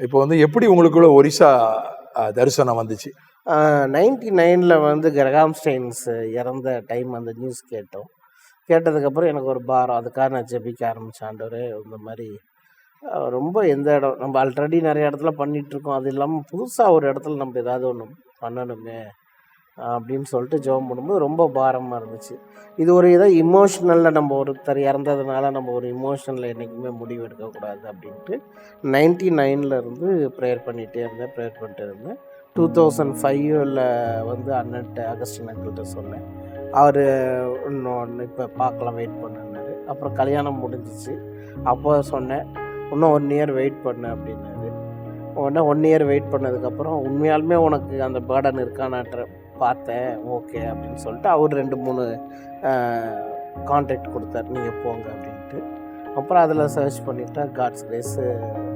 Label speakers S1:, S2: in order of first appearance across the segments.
S1: இப்போ வந்து எப்படி உங்களுக்குள்ள ஒரிசா தரிசனம் வந்துச்சு?
S2: நைன்டி நைனில் வந்து கிரகாம் ஸ்டெயின்ஸ் இறந்த டைம் அந்த நியூஸ் கேட்டோம். கேட்டதுக்கப்புறம் எனக்கு ஒரு பாரம். அதுக்காக நான் ஜெபிக்க ஆரம்பித்தேன் ஆண்டவரே. இந்த மாதிரி ரொம்ப எந்த இடம் நம்ம ஆல்ரெடி நிறைய இடத்துல பண்ணிகிட்ருக்கோம் அது இல்லாமல் புதுசாக ஒரு இடத்துல நம்ம ஏதாவது ஒன்று பண்ணணுமே. அப்படின்னு சொல்லிட்டு ஜெபம் பண்ணும்போது ரொம்ப பாரமாக இருந்துச்சு. இது ஒரு இதை இமோஷ்னலில் நம்ம ஒருத்தர் இறந்ததுனால நம்ம ஒரு இமோஷனில் என்றைக்குமே முடிவு எடுக்கக்கூடாது அப்படின்ட்டு நைன்டி இருந்து ப்ரேயர் பண்ணிகிட்டே இருந்தேன் ப்ரேயர் பண்ணிட்டு இருந்தேன். டூ தௌசண்ட் ஃபைவ்ல வந்து அண்ணன்ட்ட அகஸ்டின் அங்கிள்கிட்ட சொன்னேன். அவர் இன்னொன்று இப்போ பார்க்கலாம் வெயிட் பண்ணுனாரு அப்புறம் கல்யாணம் முடிஞ்சிச்சு. அப்போ சொன்னேன் இன்னும் ஒன் இயர் வெயிட் பண்ணு அப்படின்னாரு. உடனே ஒன் இயர் வெயிட் பண்ணதுக்கப்புறம் உண்மையாலுமே உனக்கு அந்த பேர்டன் இருக்கானான்ற பார்த்தேன். ஓகே அப்படின்னு சொல்லிட்டு அவர் ரெண்டு மூணு கான்டாக்ட் கொடுத்தாரு. நீங்கள் போங்க அப்படின்ட்டு. அப்புறம் அதில் சர்ச் பண்ணிட்டா காட்ஸ் கிரேஸு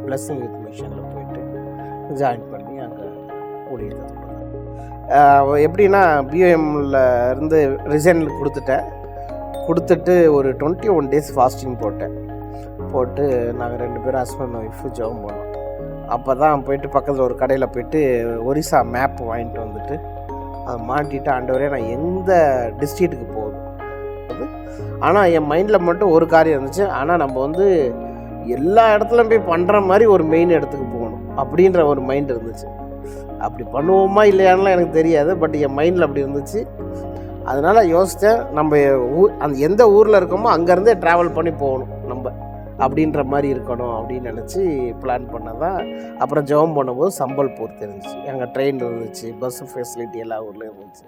S2: பிளஸ்ஸிங் வித் மிஷனில் போயிட்டு ஜாயின் பண்ணி அங்கே ஊழியத்தை எப்படின்னா பிஓஎம்ல இருந்து ரிசைன் கொடுத்துட்டேன். கொடுத்துட்டு ஒரு டுவெண்ட்டி ஒன் டேஸ் ஃபாஸ்டிங் போட்டேன். போட்டு நாங்கள் ரெண்டு பேரும் ஹஸ்பண்ட் ஒய்ஃபு ஜெபம் பண்ணோம். அப்போ தான் போயிட்டு பக்கத்தில் ஒரு கடையில் போயிட்டு ஒரிசா மேப் வாங்கிட்டு வந்துட்டு அதை மாட்டிட்டு ஆண்டவரே நான் எந்த டிஸ்ட்ரிக்ட்டுக்கு போகணும்? ஆனால் என் மைண்டில் மட்டும் ஒரு காரியம் இருந்துச்சு. ஆனால் நம்ம வந்து எல்லா இடத்துலையும் போய் பண்ணுற மாதிரி ஒரு மெயின் இடத்துக்கு போகணும் அப்படின்ற ஒரு மைண்ட் இருந்துச்சு. அப்படி பண்ணுவோமா இல்லையான்லாம் எனக்கு தெரியாது. பட் என் மைண்டில் அப்படி இருந்துச்சு. அதனால் யோசித்தேன் நம்ம ஊர் அந்த எந்த ஊரில் இருக்கோமோ அங்கேருந்தே ட்ராவல் பண்ணி போகணும் நம்ம. அப்படின்ற மாதிரி இருக்கணும் அப்படின்னு நினச்சி பிளான் பண்ணதான் அப்புறம் ஜெபம் பண்ணும்போது சம்பல்பூர் தெரிஞ்சிச்சு அங்கே ட்ரெயின் இருந்துச்சு பஸ் ஃபெசிலிட்டி எல்லா ஊர்லேயும் இருந்துச்சு.